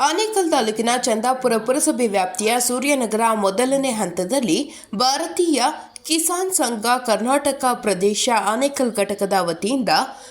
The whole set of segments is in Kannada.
ಆನೇಕಲ್ ತಾಲೂಕಿನ ಚಂದಾಪುರ ಪುರಸಭೆ ವ್ಯಾಪ್ತಿಯ ಸೂರ್ಯನಗರ ಮೊದಲನೇ ಹಂತದಲ್ಲಿ ಭಾರತೀಯ ಕಿಸಾನ್ ಸಂಘ ಕರ್ನಾಟಕ ಪ್ರದೇಶ ಆನೇಕಲ್ ಘಟಕದ ವತಿಯಿಂದ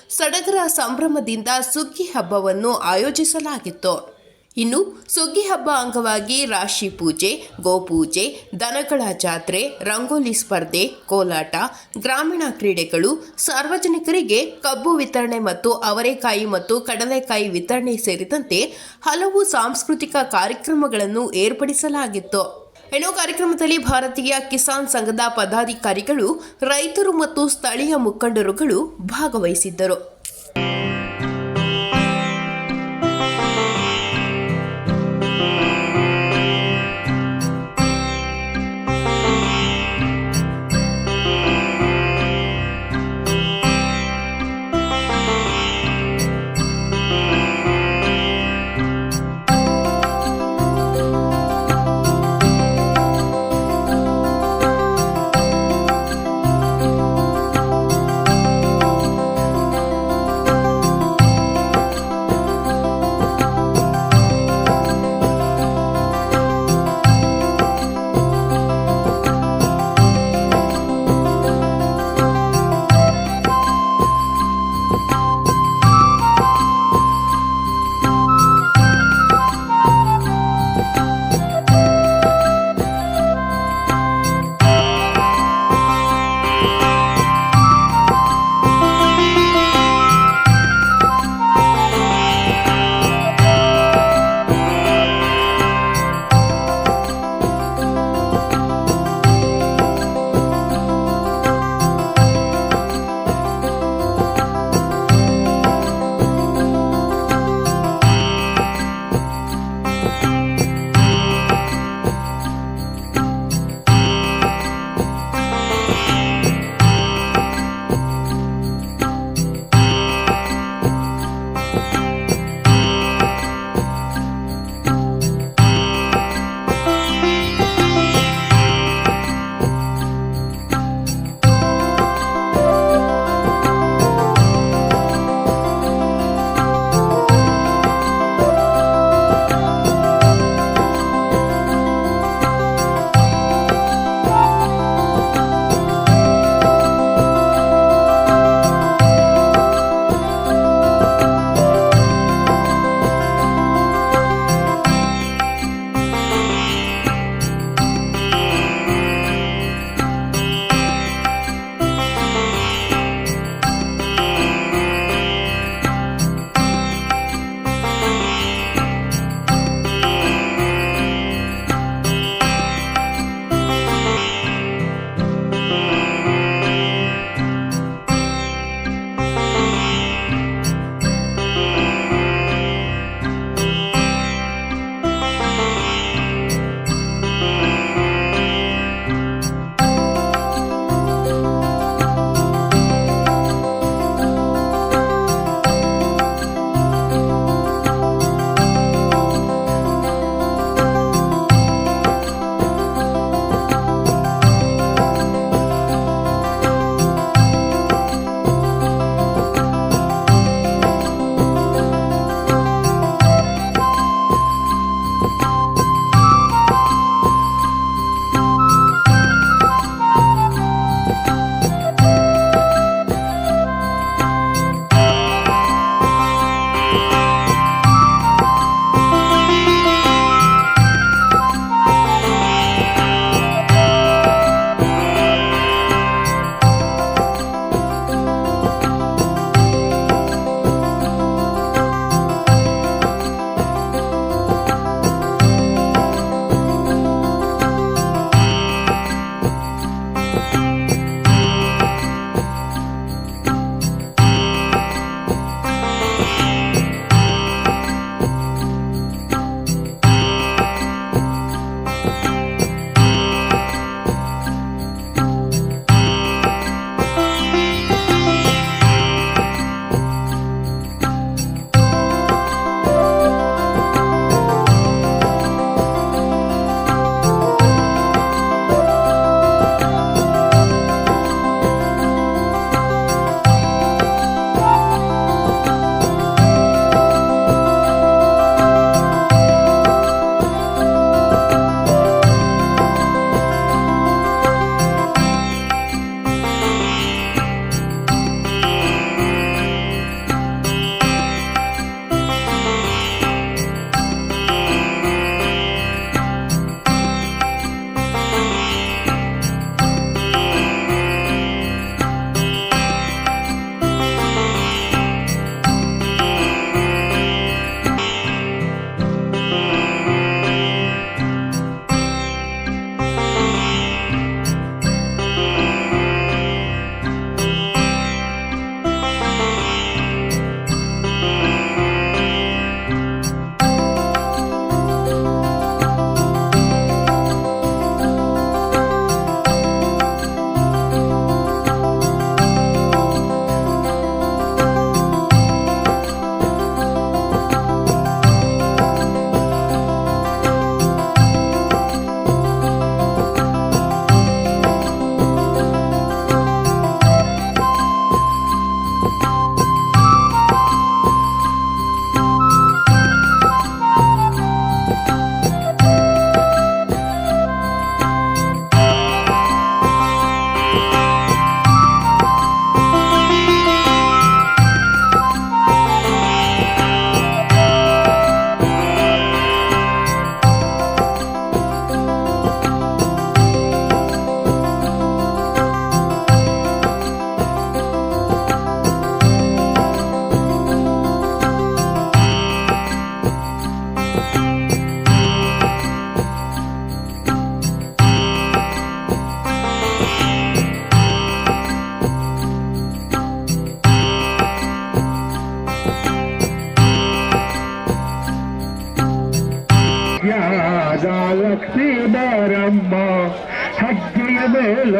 ಸಡಗರ ಸಂಭ್ರಮದಿಂದ ಸುಗ್ಗಿ ಹಬ್ಬವನ್ನು ಆಯೋಜಿಸಲಾಗಿತ್ತು. ಇನ್ನು ಸುಗ್ಗಿ ಹಬ್ಬ ಅಂಗವಾಗಿ ರಾಶಿ ಪೂಜೆ, ಗೋಪೂಜೆ, ದನಗಳ ಜಾತ್ರೆ, ರಂಗೋಲಿ ಸ್ಪರ್ಧೆ, ಕೋಲಾಟ, ಗ್ರಾಮೀಣ ಕ್ರೀಡೆಗಳು, ಸಾರ್ವಜನಿಕರಿಗೆ ಕಬ್ಬು ವಿತರಣೆ ಮತ್ತು ಅವರೆಕಾಯಿ ಮತ್ತು ಕಡಲೆಕಾಯಿ ವಿತರಣೆ ಸೇರಿದಂತೆ ಹಲವು ಸಾಂಸ್ಕೃತಿಕ ಕಾರ್ಯಕ್ರಮಗಳನ್ನು ಏರ್ಪಡಿಸಲಾಗಿತ್ತು. ಹೆಣ್ಣು ಕಾರ್ಯಕ್ರಮದಲ್ಲಿ ಭಾರತೀಯ ಕಿಸಾನ್ ಸಂಘದ ಪದಾಧಿಕಾರಿಗಳು, ರೈತರು ಮತ್ತು ಸ್ಥಳೀಯ ಮುಖಂಡರುಗಳು ಭಾಗವಹಿಸಿದ್ದರು.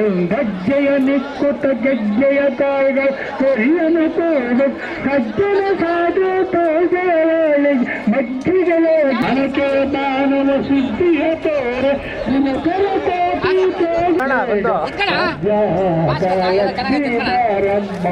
ಮೇಲೊಂದಜ್ಜೆಯ ನಿಕ್ಕುತ ಗೆಜ್ಜೆಯ ಕಾಯ್ದ ಕೊರಿಯನು ತೋದು ಸಜ್ಜನ ಸಾಧು ತೋಜಾಳಿ ಮಜ್ಜಿಗೆಯ ಜನಕ್ಕೆ ಮಾನವ ಸಿದ್ಧಿಯ ತೋರ ದಿನಕರ ಕೋಟಿ ತೋಜಾಳಿ ಲಕ್ಷ್ಮೀ ಬಾರಮ್ಮ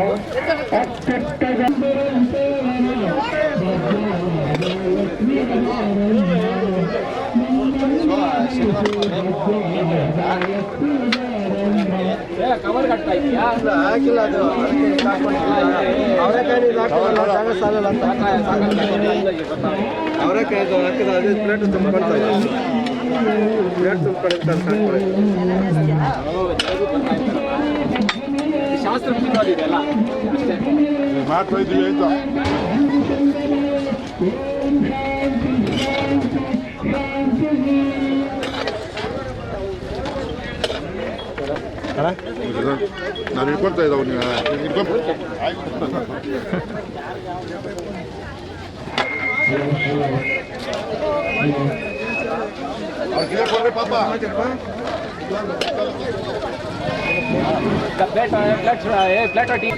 ಹಾಕಿಲ್ಲ ಅದು. ಅವರೆಕಾಯಿ ಹಾಕಿಲ್ಲ ಜಾಗ ಸಾಲಲ್ಲ ಅಂತ. ಅವರೆಕಾಯಿ ಇದು ಹಾಕಿದ ಅದೇ ಪ್ಲೇಟ್ ತುಂಬಿಕೊಳ್ತಾ ಇದೆ ಪ್ಲೇಟ್ ಶಾಸ್ತ್ರ ಇದೆಯಲ್ಲ? ಅಷ್ಟೇ. ಮಾಡ್ತಾ ಇದ್ದೀವಿ ಆಯ್ತಾ ನಾನು ಹಿಡ್ಕೊಳ್ತಾ ಇದ್ದಾವೆ ನೀವು ಇಟ್ಕೊಂಡು ಕೊಡ್ರಿ ಪಾಪ ಪ್ಲೇಟ್ ಪ್ಲೇಟ್ ಪ್ಲೇಟ್ ಟೀ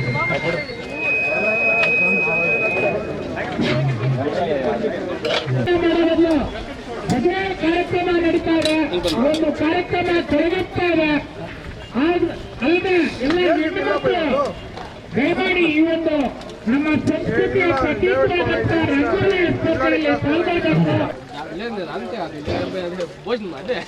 ಭಜನೆ ಕಾರ್ಯಕ್ರಮ ನಡೀತಾ ಇದೆ. ಒಂದು ಕಾರ್ಯಕ್ರಮ ಜರುಗುತ್ತಾ ಇದೆ. ದಯಮಾಡಿ ಈ ಒಂದು ನಮ್ಮ ಸಂಸ್ಕೃತಿಯ ಪ್ರತೀಕವಾದಂತಹ ರಂಗೋಲಿ ಸ್ಪರ್ಧೆಯಲ್ಲಿ ಪಾಲ್ಗೊಳ್ಳಬೇಕು ಅಂತೆ ಅದು ಭೋಜನ ಅದೇ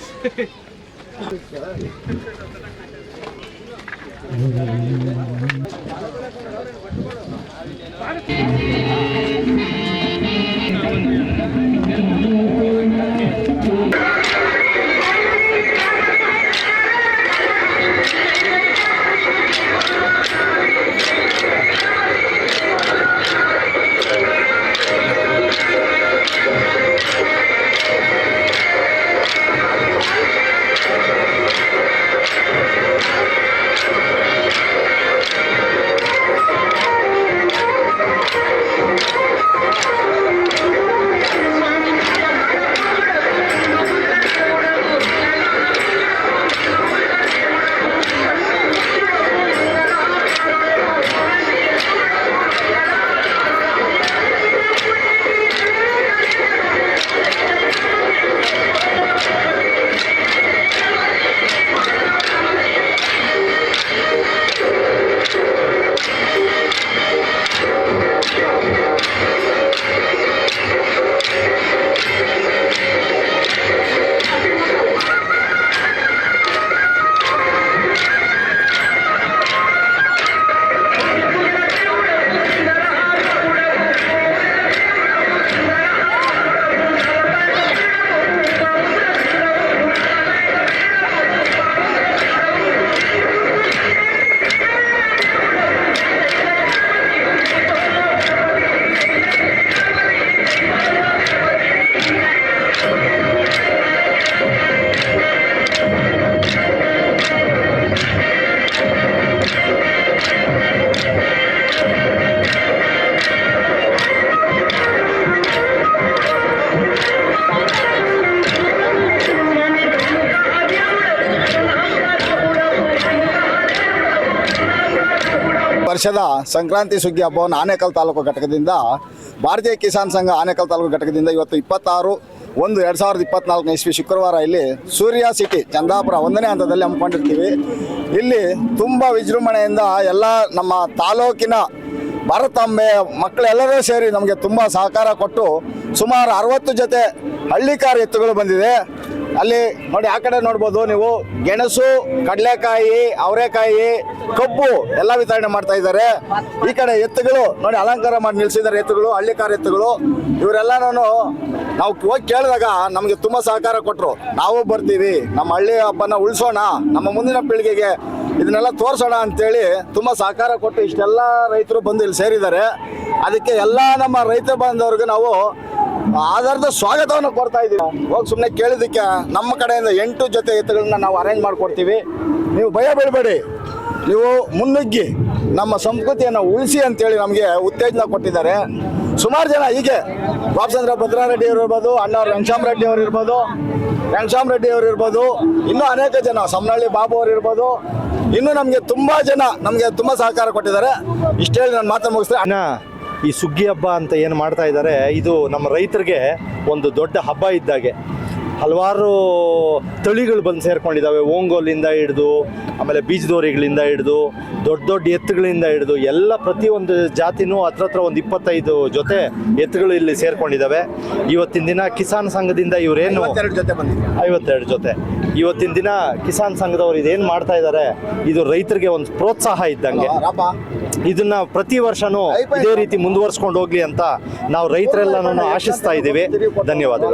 ವರ್ಷದ ಸಂಕ್ರಾಂತಿ ಸುಗ್ಗಿ ಹಬ್ಬವನ್ನು ಆನೇಕಲ್ ತಾಲೂಕು ಘಟಕದಿಂದ, ಭಾರತೀಯ ಕಿಸಾನ್ ಸಂಘ ಆನೇಕಲ್ ತಾಲೂಕು ಘಟಕದಿಂದ ಇವತ್ತು ಇಪ್ಪತ್ತಾರು, ಒಂದು ಎರಡು ಸಾವಿರದ ಇಪ್ಪತ್ನಾಲ್ಕನೇ ಇಸ್ವಿ ಶುಕ್ರವಾರ ಇಲ್ಲಿ ಸೂರ್ಯ ಸಿಟಿ, ಚಂದಾಪುರ ಒಂದನೇ ಹಂತದಲ್ಲಿ ಹಮ್ಮಿಕೊಂಡಿರ್ತೀವಿ. ಇಲ್ಲಿ ತುಂಬ ವಿಜೃಂಭಣೆಯಿಂದ ಎಲ್ಲ ನಮ್ಮ ತಾಲೂಕಿನ ಭಾರತಾಂಬೆ ಮಕ್ಕಳೆಲ್ಲರೂ ಸೇರಿ ನಮಗೆ ತುಂಬ ಸಹಕಾರ ಕೊಟ್ಟು ಸುಮಾರು ಅರವತ್ತು ಜೊತೆ ಹಳ್ಳಿಕಾರ ಎತ್ತುಗಳು ಬಂದಿದೆ. ಅಲ್ಲಿ ನೋಡಿ, ಆ ಕಡೆ ನೋಡ್ಬೋದು ನೀವು. ಗೆಣಸು, ಕಡಲೆಕಾಯಿ, ಅವರೆಕಾಯಿ, ಕಬ್ಬು ಎಲ್ಲ ವಿತರಣೆ ಮಾಡ್ತಾ ಇದ್ದಾರೆ. ಈ ಕಡೆ ಎತ್ತುಗಳು, ನೋಡಿ, ಅಲಂಕಾರ ಮಾಡಿ ನಿಲ್ಸಿದ್ದಾರೆ ಎತ್ತುಗಳು, ಹಳ್ಳಿಕಾರ ಎತ್ತುಗಳು. ಇವರೆಲ್ಲನೂ ನಾವು ಹೋಗಿ ಕೇಳಿದಾಗ ನಮಗೆ ತುಂಬ ಸಹಕಾರ ಕೊಟ್ಟರು ನಾವು ಬರ್ತೀವಿ, ನಮ್ಮ ಹಳ್ಳಿ ಹಬ್ಬನ ಉಳಿಸೋಣ, ನಮ್ಮ ಮುಂದಿನ ಪೀಳಿಗೆಗೆ ಇದನ್ನೆಲ್ಲ ತೋರಿಸೋಣ ಅಂತೇಳಿ ತುಂಬ ಸಹಕಾರ ಕೊಟ್ಟು ಇಷ್ಟೆಲ್ಲ ರೈತರು ಬಂದು ಇಲ್ಲಿ ಸೇರಿದ್ದಾರೆ. ಅದಕ್ಕೆ ಎಲ್ಲ ನಮ್ಮ ರೈತ ಬಾಂಧವರಿಗೆ ನಾವು ಆಧಾರದ ಸ್ವಾಗತವನ್ನು ಕೊಡ್ತಾ ಇದ್ದೀವಿ. ಹೋಗಿ ಸುಮ್ಮನೆ ಕೇಳಿದ್ದಕ್ಕೆ ನಮ್ಮ ಕಡೆಯಿಂದ ಎಂಟು ಜೊತೆ ಎತ್ತುಗಳನ್ನ ನಾವು ಅರೇಂಜ್ ಮಾಡಿಕೊಡ್ತೀವಿ. ನೀವು ಭಯ ಬೀಳಬೇಡಿ ನೀವು ಮುನ್ನುಗ್ಗಿ ನಮ್ಮ ಸಂಸ್ಕೃತಿಯನ್ನು ಉಳಿಸಿ ಅಂತೇಳಿ ನಮಗೆ ಉತ್ತೇಜನ ಕೊಟ್ಟಿದ್ದಾರೆ. ಸುಮಾರು ಜನ ಹೀಗೆ ಬಾಬಚಂದ್ರ ಭದ್ರಾರೆಡ್ಡಿ ಅವರು ಇರ್ಬೋದು ಅಣ್ಣವ್ರು ರಂಗಶ್ಯಾಮ್ ರೆಡ್ಡಿ ಅವರು ಇರ್ಬೋದು ರಂಗಶ್ಯಾಮ್ ರೆಡ್ಡಿ ಅವರು ಇರ್ಬೋದು ಇನ್ನೂ ಅನೇಕ ಜನ ಸಮನಹಳ್ಳಿ ಬಾಬು ಅವರು ಇರ್ಬೋದು ಇನ್ನೂ ನಮಗೆ ತುಂಬ ಜನ ನಮಗೆ ತುಂಬ ಸಹಕಾರ ಕೊಟ್ಟಿದ್ದಾರೆ. ಇಷ್ಟು ನಾನು ಮಾತನ್ನು ಮುಗಿಸ್ತೇನೆ. ಇನ್ನ ಈ ಸುಗ್ಗಿ ಹಬ್ಬ ಅಂತ ಏನು ಮಾಡ್ತಾ ಇದ್ದಾರೆ ಇದು ನಮ್ಮ ರೈತರಿಗೆ ಒಂದು ದೊಡ್ಡ ಹಬ್ಬ ಇದ್ದಾಗೆ. ಹಲವಾರು ತಳಿಗಳು ಬಂದು ಸೇರ್ಕೊಂಡಿದ್ದಾವೆ ಓಂಗೋಲಿಂದ ಹಿಡಿದು ಆಮೇಲೆ ಬೀಜದೋರಿಗಳಿಂದ ಹಿಡಿದು ದೊಡ್ಡ ದೊಡ್ಡ ಎತ್ತುಗಳಿಂದ ಹಿಡಿದು ಎಲ್ಲ ಪ್ರತಿಯೊಂದು ಜಾತಿನೂ ಹತ್ರ ಹತ್ರ ಒಂದು ಇಪ್ಪತ್ತೈದು ಜೊತೆ ಎತ್ತುಗಳು ಇಲ್ಲಿ ಸೇರ್ಕೊಂಡಿದ್ದಾವೆ ಇವತ್ತಿನ ದಿನ ಕಿಸಾನ್ ಸಂಘದಿಂದ ಇವರೇನು ಜೊತೆ ಐವತ್ತೆರಡು ಜೊತೆ. ಇವತ್ತಿನ ದಿನ ಕಿಸಾನ್ ಸಂಘದವ್ರು ಇದೇನು ಮಾಡ್ತಾ ಇದ್ದಾರೆ ಇದು ರೈತರಿಗೆ ಒಂದು ಪ್ರೋತ್ಸಾಹ ಇದ್ದಂಗೆ. ಇದನ್ನ ಪ್ರತಿ ವರ್ಷನೂ ಇದೇ ರೀತಿ ಮುಂದುವರ್ಸ್ಕೊಂಡು ಹೋಗ್ಲಿ ಅಂತ ನಾವು ರೈತರೆಲ್ಲನೂ ಆಶಿಸ್ತಾ ಇದ್ದೀವಿ. ಧನ್ಯವಾದಗಳು.